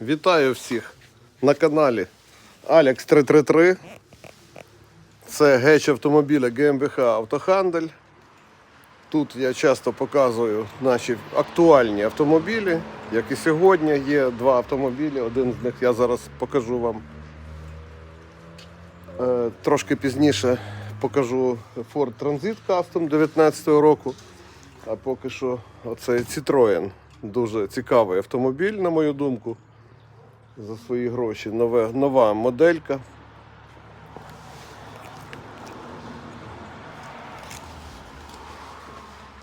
Вітаю всіх на каналі Alex 333. Це геч автомобіля ГМБХ Автохандель. Тут я часто показую наші актуальні автомобілі, як і сьогодні. Є два автомобілі. Один з них я зараз покажу вам. Е, Трошки пізніше покажу Ford Transit Custom 19 року. А поки що оцей Citroën. Дуже цікавий автомобіль, на мою думку. За свої гроші. Нове, нова моделька.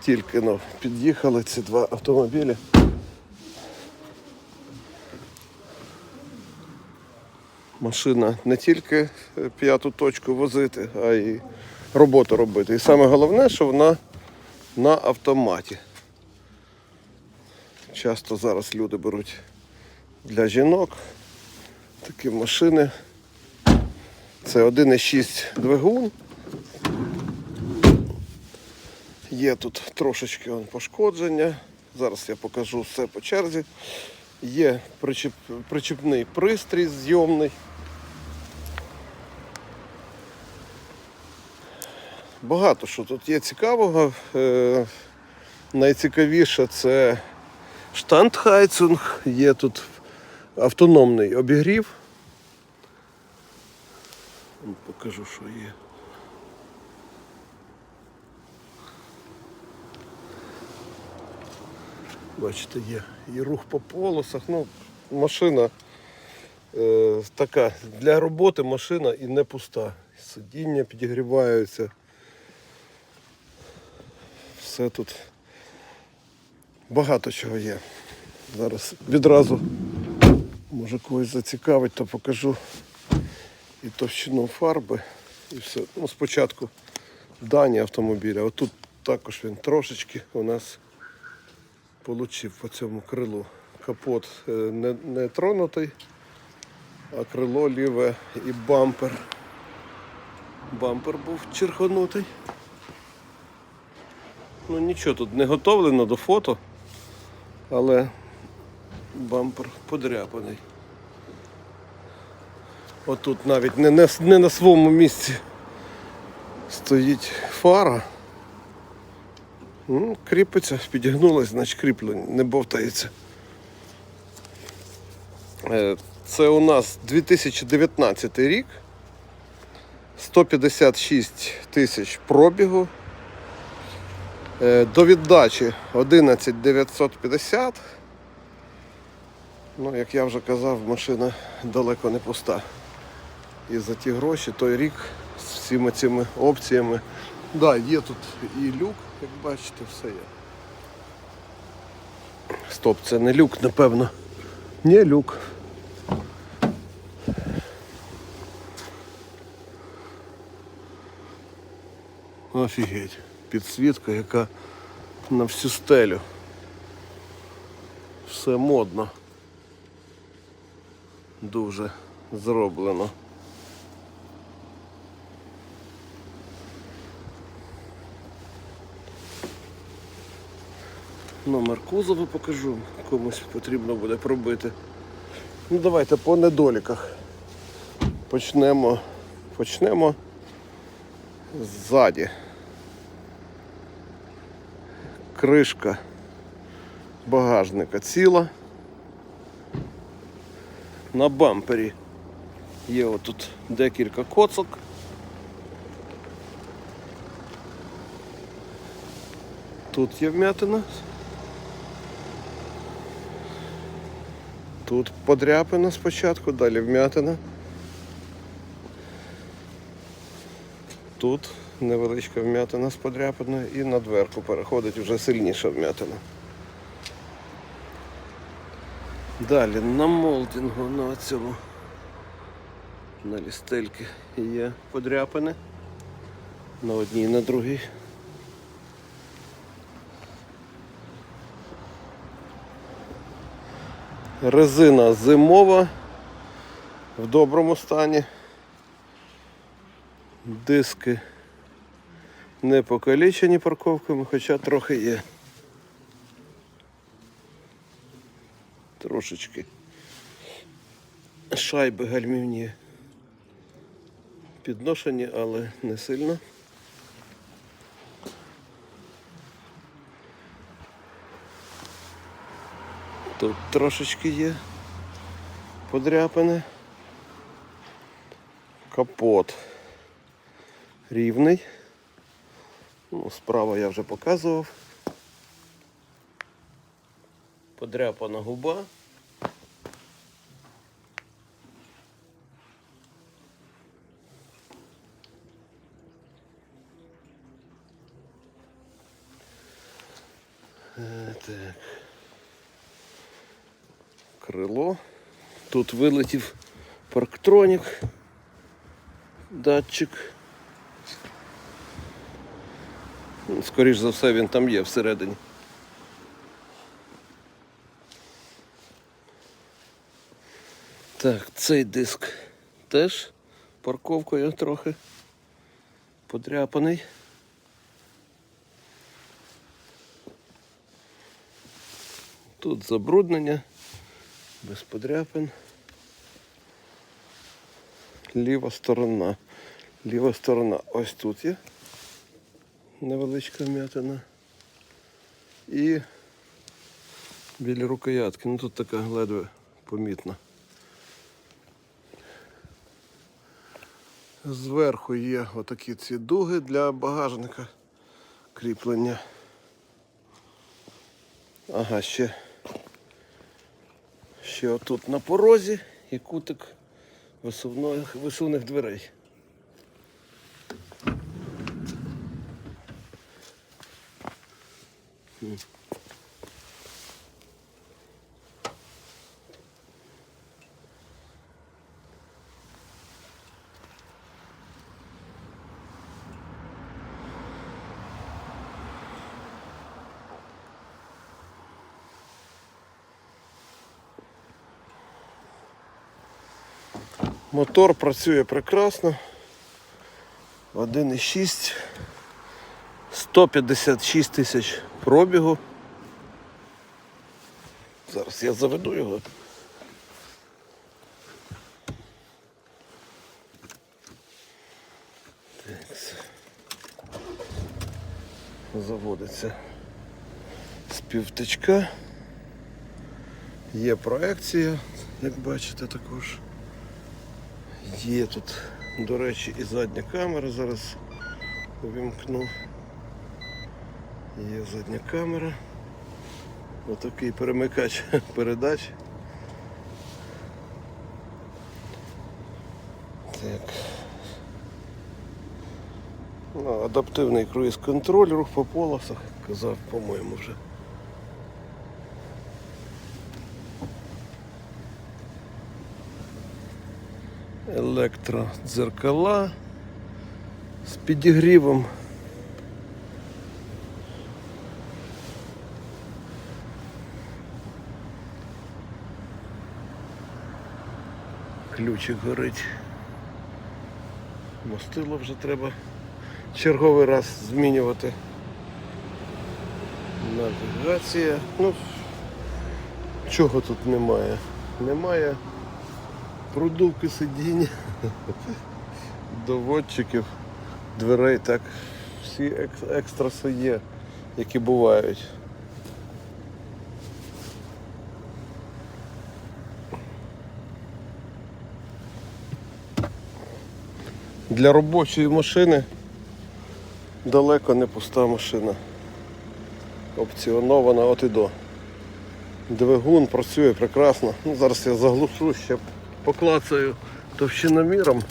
Тільки ну, під'їхали ці два автомобілі. Машина не тільки е, п'яту точку возити, а й роботу робити. І саме головне, що вона на автоматі. Часто зараз люди беруть для жінок такі машини. Це 1,6 двигун. Є тут трошечки пошкодження. Зараз я покажу все по черзі. Є причіп, причіпний пристрій зйомний. Багато що тут є цікавого. Е, найцікавіше це штандхайцинг, є тут автономний обігрів. Покажу, що є. Бачите, є і рух по полосах. Ну, машина е, така для роботи машина і не пуста. Сидіння підігріваються. Все тут багато чого є. Зараз відразу може когось зацікавить, то покажу і товщину фарби, і все. Ну, спочатку дані автомобіля. Отут також він трошечки у нас получив по цьому крилу. Капот е, не, не тронутий, а крило ліве і бампер. Бампер був черханутий. Ну нічого тут не готовлено до фото, але бампер подряпаний. Отут навіть не на, не на своєму місці стоїть фара. Ну, кріпиться, підігнулась, значить кріплення, не бовтається. Е, Це у нас 2019 рік. 156 тисяч пробігу. Е, До віддачі 11 950. Ну, як я вже казав, машина далеко не пуста. І за ті гроші той рік з всіма цими опціями. Так, да, є тут і люк, як бачите, все є. Стоп, це не люк, напевно. Ні, люк. Офігеть. Підсвітка, яка на всю стелю. Все модно. Дуже зроблено. Номер кузова покажу, комусь потрібно буде пробити. Ну давайте по недоліках. Почнемо. Почнемо ззаді. Кришка багажника ціла. На бампері є отут декілька коцок. Тут є вмятина. Тут подряпина спочатку, далі вмятина. Тут невеличка вмятина з подряпиною і на дверку переходить вже сильніша вмятина. Далі на молдингу на цьому на лістельки є подряпини. На одній і на другій. Резина зимова в доброму стані. Диски не покалічені парковками, хоча трохи є. Трошечки. шайби гальмівні. Підношені, але не сильно. Тут трошечки є подряпини. Капот рівний. Ну, справа я вже показував. Подряпана губа. Е, Так. Крило. Тут вилетів парктронік, датчик. Ну, Скоріш за все він там є всередині. Так, цей диск теж парковкою трохи подряпаний. Тут забруднення, без подряпин. Ліва сторона. Ліва сторона ось тут є. Невеличка вм'ятина. І біля рукоятки. Ну тут така ледве помітна. Зверху є отакі ці дуги для багажника кріплення. Ага, ще, ще отут на порозі і кутик висувних, дверей. М. Мотор працює прекрасно. 1,6. 156 тисяч пробігу. Зараз я заведу його. Заводиться з півтичка. Є проекція, як бачите також. Є тут, до речі, і задня камера, зараз увімкну. Є задня камера. Отакий перемикач передач. Так. Ну, адаптивний круїз-контроль, рух по полосах, казав, по-моєму, вже. Електродзеркала з підігрівом. Ключик горить. Мастило вже треба черговий раз змінювати. Навігація. Ну, чого тут немає? Немає продувки сидіння, доводчиків, дверей, так, всі ек- екстраси є, які бувають. Для робочої машини далеко не пуста машина. Опціонована от і до. Двигун працює прекрасно. Ну, зараз я заглушу, ще поклацаю товщиноміром.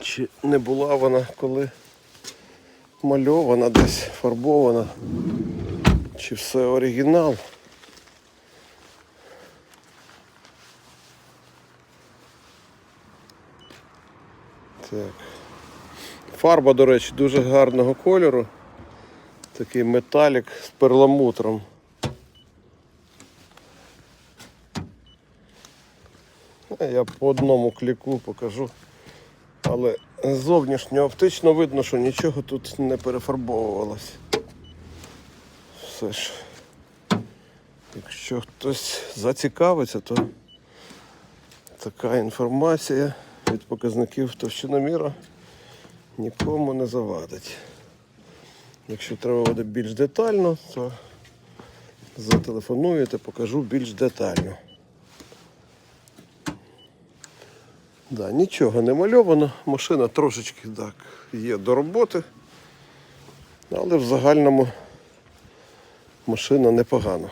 Чи не була вона коли мальована десь, фарбована. Чи все оригінал. Так. Фарба, до речі, дуже гарного кольору. Такий металік з перламутром. Я по одному кліку покажу. Але зовнішньо оптично видно, що нічого тут не перефарбовувалось. Все ж. Якщо хтось зацікавиться, то Така інформація від показників товщиноміра нікому не завадить. Якщо треба буде більш детально, то зателефонуєте, покажу більш детально. Да, нічого не мальовано, машина трошечки так є до роботи, але в загальному машина непогана.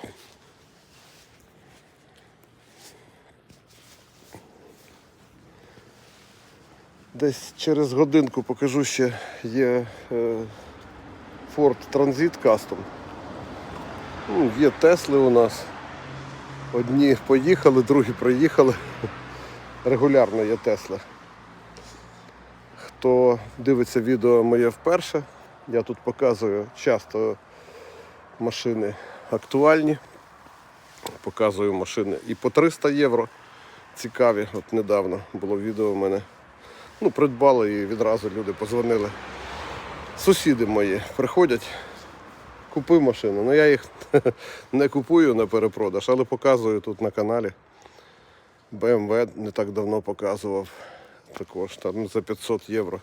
Десь через годинку покажу ще є е, Ford Transit Custom. Ну, є Тесли у нас. Одні поїхали, другі приїхали. Регулярно є Тесла. Хто дивиться відео моє вперше, я тут показую часто машини актуальні. Показую машини і по 300 євро. Цікаві. От недавно було відео у мене. Ну, придбали і відразу люди позвонили. Сусіди мої приходять, купи машину. Ну я їх не купую на перепродаж, але показую тут на каналі. BMW не так давно показував. Також там за 500 євро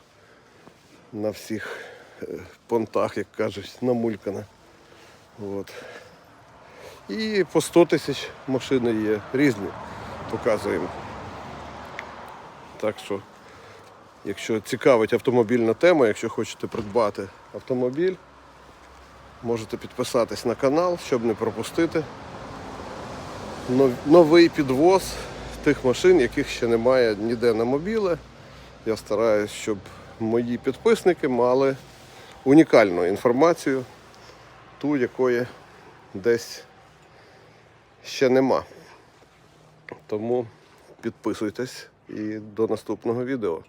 на всіх е, понтах, як кажуть, намулькана. От. І по 100 тисяч машини є різні, показуємо. Так що, якщо цікавить автомобільна тема, якщо хочете придбати автомобіль, можете підписатись на канал, щоб не пропустити новий підвоз тих машин, яких ще немає ніде на мобіле. Я стараюсь, щоб мої підписники мали унікальну інформацію, ту, якої десь ще нема. Тому підписуйтесь і до наступного відео.